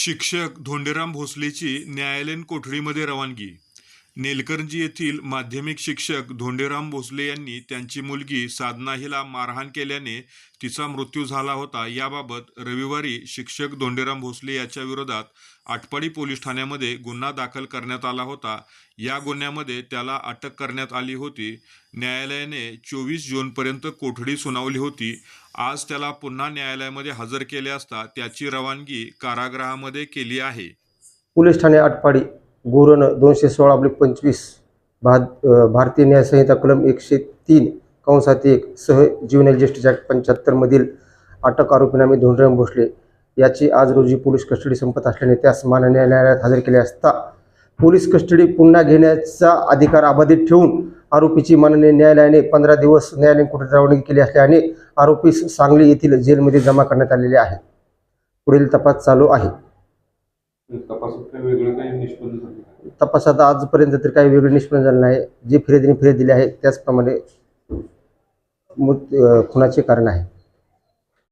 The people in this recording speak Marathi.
शिक्षक धोंडेराम भोसलेची न्यायालयीन कोठडीमध्ये रवानगी. नेलकरंजी येथील माध्यमिक शिक्षक धोंडेराम भोसले यांनी त्यांची मुलगी साधना हिला मारहाण केल्याने तिचा मृत्यू झाला होता. याबाबत रविवारी शिक्षक धोंडेराम भोसले याच्या विरोधात आटपाडी पोलीस ठाण्यामध्ये गुन्हा दाखल करण्यात आला होता. या गुन्ह्यामध्ये त्याला अटक करण्यात आली होती. न्यायालयाने चोवीस जूनपर्यंत कोठडी सुनावली होती. आज त्याला पुन्हा न्यायालयामध्ये हजर केले असता त्याची रवानगी कारागृहामध्ये केली आहे. पोलीस ठाणे आटपाडी गोरन दोनशे सोळा आपले पंचवीस भा भारतीय न्यायसंहिता कलम एकशे तीन कंसात एक सह ज्युनेल ज्येष्ठच्या पंच्याहत्तरमधील अटक आरोपीनामे धोंडराम भोसले. याची आज रोजी पोलीस कस्टडी संपत असल्याने त्यास माननीय न्यायालयात हजर केले असता पोलीस कस्टडी पुन्हा घेण्याचा अधिकार अबाधित ठेवून आरोपीची माननीय न्यायालयाने पंधरा दिवस न्यायालयीन कोठडी रवानगी केली असल्याने आरोपी सांगली येथील जेलमध्ये जमा करण्यात आलेले आहे पुढील तपास चालू आहे. म्हणजे तपासात काही वेगळं काही निष्पन्न झालं का? तपासात आजपर्यंत तरी काही वेगळं निष्पन्न झालं नाही जे फिर्यादीने फिर्याद दिली आहे त्याचप्रमाणे मृत खुनाचे कारण आहे